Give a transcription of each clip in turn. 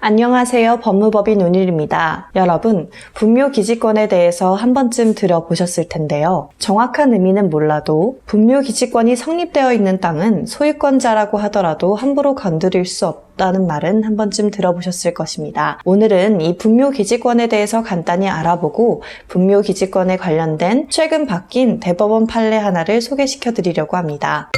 안녕하세요. 법무법인 운일입니다. 여러분, 분묘기지권에 대해서 한 번쯤 들어보셨을 텐데요. 정확한 의미는 몰라도 분묘기지권이 성립되어 있는 땅은 소유권자라고 하더라도 함부로 건드릴 수 없다는 말은 한 번쯤 들어보셨을 것입니다. 오늘은 이 분묘기지권에 대해서 간단히 알아보고 분묘기지권에 관련된 최근 바뀐 대법원 판례 하나를 소개시켜 드리려고 합니다.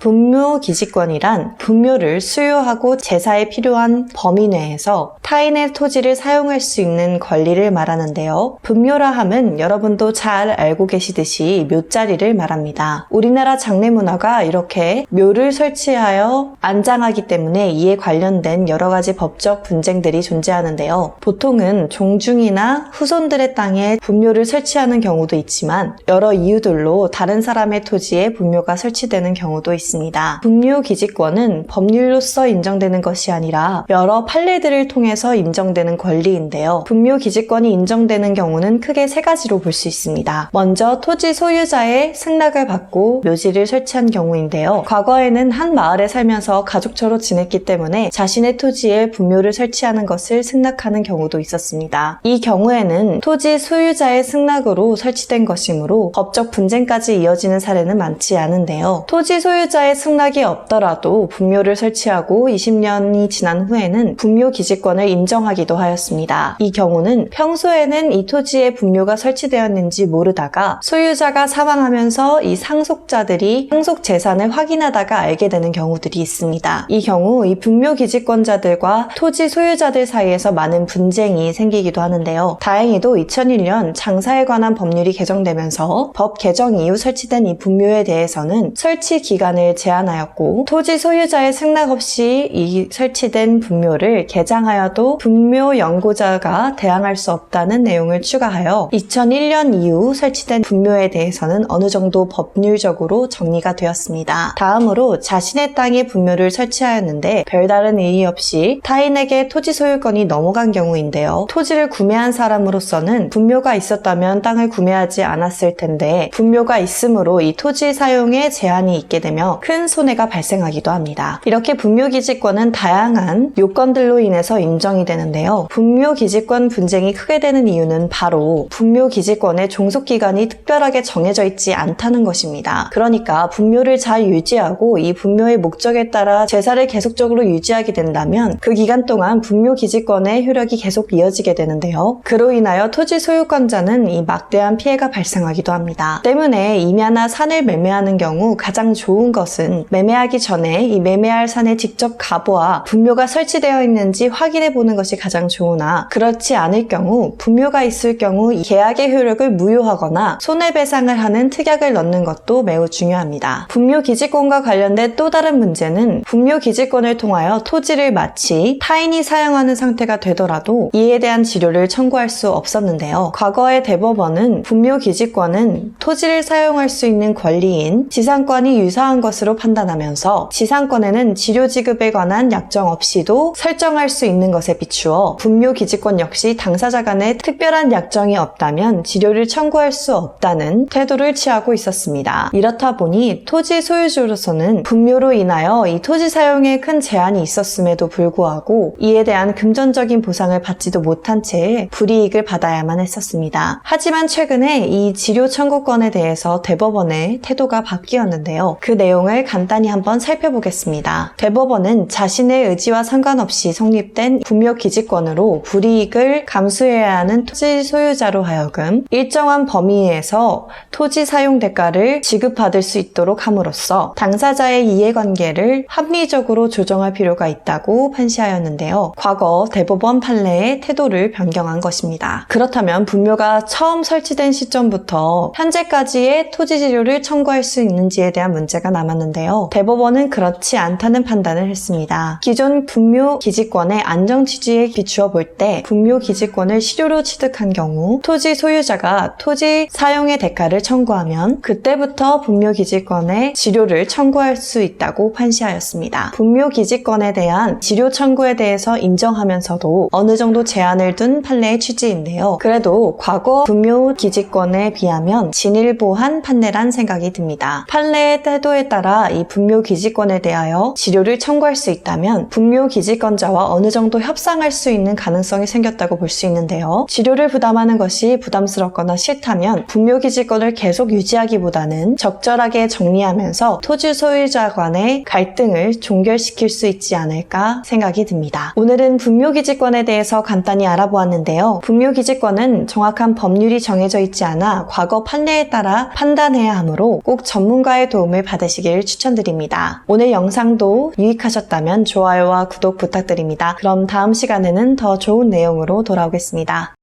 분묘 기지권이란 분묘를 수요하고 제사에 필요한 범위 내에서 타인의 토지를 사용할 수 있는 권리를 말하는데요. 분묘라 함은 여러분도 잘 알고 계시듯이 묘자리를 말합니다. 우리나라 장례 문화가 이렇게 묘를 설치하여 안장하기 때문에 이에 관련된 여러 가지 법적 분쟁들이 존재하는데요. 보통은 종중이나 후손들의 땅에 분묘를 설치하는 경우도 있지만 여러 이유들로 다른 사람의 토지에 분묘가 설치되는 경우도 있습니다. 있습니다. 분묘 기지권은 법률로서 인정되는 것이 아니라 여러 판례들을 통해서 인정되는 권리인데요. 분묘 기지권이 인정되는 경우는 크게 세 가지로 볼 수 있습니다. 먼저 토지 소유자의 승낙을 받고 묘지를 설치한 경우인데요. 과거에는 한 마을에 살면서 가족처로 지냈기 때문에 자신의 토지에 분묘를 설치하는 것을 승낙하는 경우도 있었습니다. 이 경우에는 토지 소유자의 승낙으로 설치된 것이므로 법적 분쟁까지 이어지는 사례는 많지 않은데요. 토지 소유자 소유자의 승낙이 없더라도 분묘를 설치하고 20년이 지난 후에는 분묘 기지권을 인정하기도 하였습니다. 이 경우는 평소에는 이 토지에 분묘가 설치되었는지 모르다가 소유자가 사망하면서 이 상속자들이 상속 재산을 확인하다가 알게 되는 경우들이 있습니다. 이 경우 이 분묘 기지권자들과 토지 소유자들 사이에서 많은 분쟁이 생기기도 하는데요. 다행히도 2001년 장사에 관한 법률이 개정되면서 법 개정 이후 설치된 이 분묘에 대해서는 설치 기간을 제한하였고 토지 소유자의 승낙 없이 이 설치된 분묘를 개장하여도 분묘 연고자가 대항할 수 없다는 내용을 추가하여 2001년 이후 설치된 분묘에 대해서는 어느 정도 법률적으로 정리가 되었습니다. 다음으로 자신의 땅에 분묘를 설치하였는데 별다른 이의 없이 타인에게 토지 소유권이 넘어간 경우인데요. 토지를 구매한 사람으로서는 분묘가 있었다면 땅을 구매하지 않았을 텐데 분묘가 있으므로 이 토지 사용에 제한이 있게 되며 큰 손해가 발생하기도 합니다. 이렇게 분묘기지권은 다양한 요건들로 인해서 인정이 되는데요. 분묘기지권 분쟁이 크게 되는 이유는 바로 분묘기지권의 종속기간이 특별하게 정해져 있지 않다는 것입니다. 그러니까 분묘를 잘 유지하고 이 분묘의 목적에 따라 제사를 계속적으로 유지하게 된다면 그 기간 동안 분묘기지권의 효력이 계속 이어지게 되는데요. 그로 인하여 토지 소유권자는 이 막대한 피해가 발생하기도 합니다. 때문에 임야나 산을 매매하는 경우 가장 좋은 것은 것은 매매하기 전에 이 매매할 산에 직접 가보아 분묘가 설치되어 있는지 확인해 보는 것이 가장 좋으나 그렇지 않을 경우 분묘가 있을 경우 계약의 효력을 무효하거나 손해배상을 하는 특약을 넣는 것도 매우 중요합니다. 분묘 기지권과 관련된 또 다른 문제는 분묘 기지권을 통하여 토지를 마치 타인이 사용하는 상태가 되더라도 이에 대한 지료를 청구할 수 없었는데요. 과거의 대법원은 분묘 기지권은 토지를 사용할 수 있는 권리인 지상권이 유사한 것을 것으로 판단하면서 지상권에는 지료 지급에 관한 약정 없이도 설정할 수 있는 것에 비추어 분묘 기지권 역시 당사자 간에 특별한 약정이 없다면 지료를 청구할 수 없다는 태도를 취하고 있었습니다. 이렇다 보니 토지 소유주로서는 분묘로 인하여 이 토지 사용에 큰 제한이 있었음에도 불구하고 이에 대한 금전적인 보상을 받지도 못한 채 불이익을 받아야만 했었습니다. 하지만 최근에 이 지료 청구권에 대해서 대법원의 태도가 바뀌었는데요. 그 내용을 내용을 간단히 한번 살펴보겠습니다. 대법원은 자신의 의지와 상관없이 성립된 분묘 기지권으로 불이익을 감수해야 하는 토지 소유자로 하여금 일정한 범위에서 토지 사용 대가를 지급받을 수 있도록 함으로써 당사자의 이해관계를 합리적으로 조정할 필요가 있다고 판시하였는데요. 과거 대법원 판례의 태도를 변경한 것입니다. 그렇다면 분묘가 처음 설치된 시점부터 현재까지의 토지 지료를 청구할 수 있는지에 대한 문제가 남았 는데 나왔는데요. 대법원은 그렇지 않다는 판단을 했습니다. 기존 분묘 기지권의 안정 취지에 비추어 볼 때 분묘 기지권을 실효로 취득한 경우 토지 소유자가 토지 사용의 대가를 청구하면 그때부터 분묘 기지권의 지료를 청구할 수 있다고 판시하였습니다. 분묘 기지권에 대한 지료 청구에 대해서 인정하면서도 어느 정도 제한을 둔 판례의 취지인데요. 그래도 과거 분묘 기지권에 비하면 진일보한 판례란 생각이 듭니다. 판례의 태도에 따라 따라 이 분묘 기지권에 대하여 지료를 청구할 수 있다면 분묘 기지권자와 어느 정도 협상할 수 있는 가능성이 생겼다고 볼 수 있는데요. 지료를 부담하는 것이 부담스럽거나 싫다면 분묘 기지권을 계속 유지하기보다는 적절하게 정리하면서 토지 소유자 간의 갈등을 종결시킬 수 있지 않을까 생각이 듭니다. 오늘은 분묘 기지권에 대해서 간단히 알아보았는데요. 분묘 기지권은 정확한 법률이 정해져 있지 않아 과거 판례에 따라 판단해야 하므로 꼭 전문가의 도움을 받으 시길 추천드립니다. 오늘 영상도 유익하셨다면 좋아요와 구독 부탁드립니다. 그럼 다음 시간에는 더 좋은 내용으로 돌아오겠습니다.